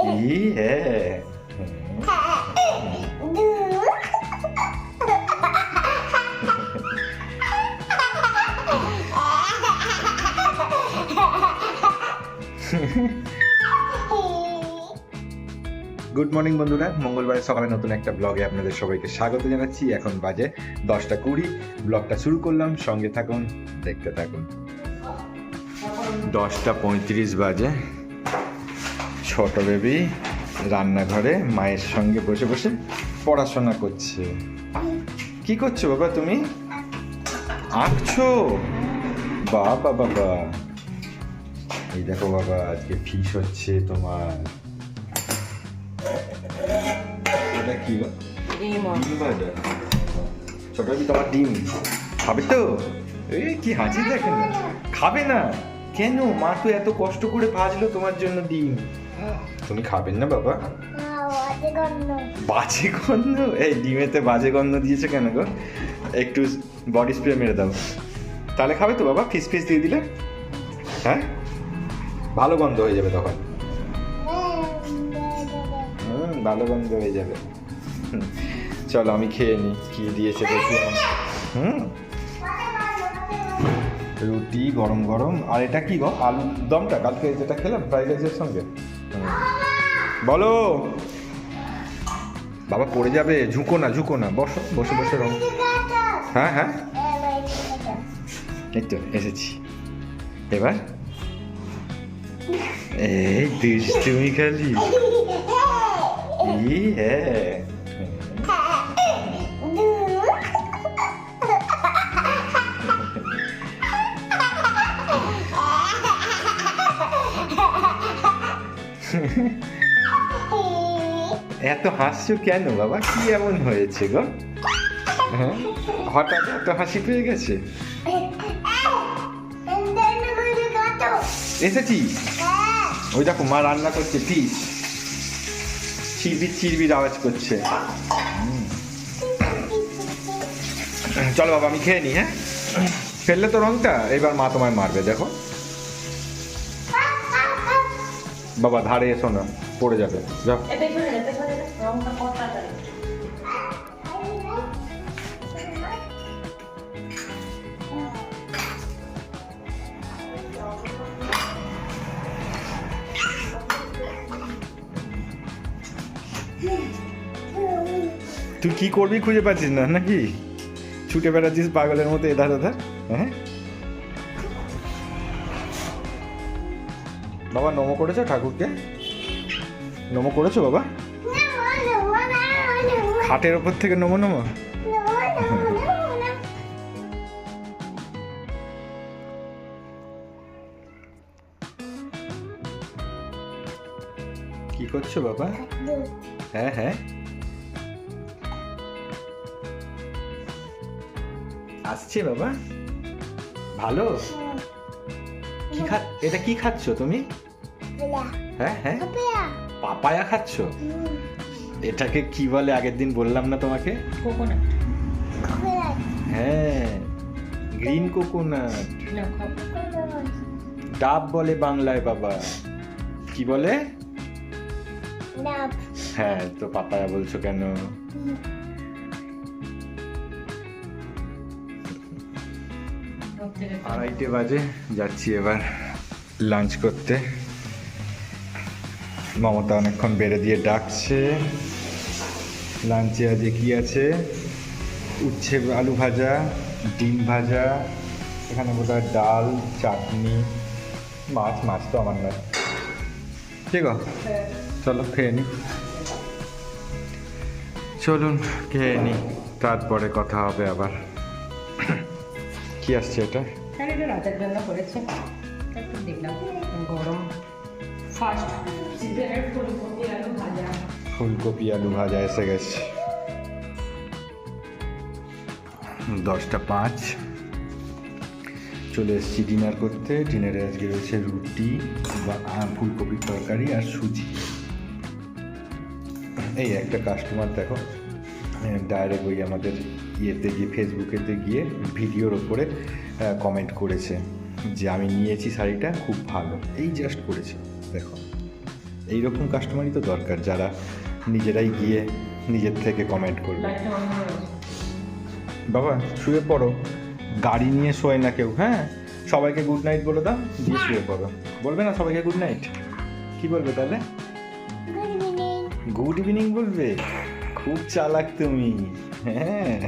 Good morning বন্ধুরা। মঙ্গলবারের সকালে নতুন একটা ব্লগে আপনাদের সবাইকে স্বাগত জানাচ্ছি। এখন বাজে দশটা কুড়ি। ব্লগটা শুরু করলাম। সঙ্গে থাকুন দেখতে থাকুন। দশটা পঁয়ত্রিশ বাজে। ছোট বেবি রান্নাঘরে মায়ের সঙ্গে বসে বসে পড়াশোনা করছে। কি করছ বাবা তুমি? আঁকছো? বাবা বাবা এই দেখো বাবা আজকে ফিস হচ্ছে তোমার। এটা কি ছোট কি তোমার ডিম। খাবে তো? এই কি হাসি দেখেন না? খাবে না। কেন? মা তো এত কষ্ট করে ভাজলো তোমার জন্য ডিম। তুমি খাবেন না বাবা? বাজে গন্ধ। এই ডিমেতে বাজে গন্ধ দিয়েছে কেন গো? একটু বডি স্প্রে মেরে দাও। তাহলে খাবে তো বাবা? ফিস ফিস দিয়ে দিলে? হ্যাঁ? ভালো গন্ধ হয়ে যাবে তখন। হুম ভালো গন্ধ হয়ে যাবে। চলো আমি খেয়ে নিই কি দিয়েছে দেখি। হুম। রুটি গরম গরম। আর এটা কি গো? আলু দমটা? কালকে যেটা খেলাম ফ্রাইড রাইসের সঙ্গে। বলো। বাবা পড়ে যাবে, ঝুঁকো না ঝুঁকো না। বসো, বসে বসে রং হ্যাঁ হ্যাঁ। এই তো, এসেছি। এবার? এই দুষ্টুমি খালি। খেলি হ্যাঁ। এত হাসছো কেন বাবা? কি এমন হয়েছে গো? হ্যাঁ? হঠাৎ এত হাসি পেয়ে গেছে? এসেছি ওই দেখো, মা রান্না করছে পিস চিরবির চিরবির আওয়াজ করছে। চলো বাবা, আমি খেয়ে নিই হ্যাঁ? ফেললে তো রংটা, এবার মা তোমায় মারবে, দেখো। বাবা, ধারে এসো না, পড়ে যাবে, যাও। তুই কি করবি খুঁজে পাচ্ছিস না, নাকি? ছুটে বেড়াচ্ছিস পাগলের মতো এধার ওধার হ্যাঁ? বাবা, নমো করেছ ঠাকুরকে? নমো করেছ বাবা? হাটের ওপর থেকে নমো নমো? কি করছ বাবা? হ্যাঁ হ্যাঁ। আসছে বাবা? ভালো? কি খা এটা কি খাচ্ছ তুমি? হ্যাঁ হ্যাঁ। পাপায়া খাচ্ছ? এটাকে কি বলে? আগের দিন বললাম না তোমাকে? কোকোনাট হ্যাঁ গ্রিন কোকোনাট ডাব বলে বাংলায় বাবা। কি বলে? হ্যাঁ তো পাপায়া বলছো কেন? আড়াইটে বাজে যাচ্ছি এবার লাঞ্চ করতে। মমতা অনেকক্ষণ বেড়ে দিয়ে ডাকছে। লাঞ্চে আজকে কি আছে? উচ্ছে আলু ভাজা, ডিম ভাজা, এখানে বোধহয় ডাল, চাটনি, মাছ মাছ তো আমার নয়। ঠিক আছে, চলো খেয়ে নি। চলুন, খেয়ে নি। তারপরে কথা হবে আবার। কি আসছে এটা? রাতের জন্য করেছে। গরম সিজনের ফুলকপি, আলু ভাজা, এসে গেছে। দশটা পাঁচ। চলে এসেছি ডিনার করতে। ডিনারে আজকে রয়েছে রুটি বা ফুলকপির তরকারি আর সুজি। এই একটা কাস্টমার দেখো ডাইরেক্ট ওই আমাদের ইয়েতে গিয়ে ফেসবুকেতে গিয়ে ভিডিওর ওপরে কমেন্ট করেছে যে আমি নিয়েছি শাড়িটা, খুব ভালো। এই জাস্ট করেছে, দেখো। এইরকম কাস্টমারই তো দরকার যারা নিজেরাই গিয়ে নিজের থেকে কমেন্ট করবে। বাবা শুয়ে পড়ো। গাড়ি নিয়ে শোয় না কেউ হ্যাঁ? সবাইকে গুড নাইট বলে দাও দিয়ে শুয়ে পড়ো। বলবে না সবাইকে গুড নাইট কি বলবে তাহলে? গুড ইভিনিং বলবে? খুব চালাক তুমি। হ্যাঁ।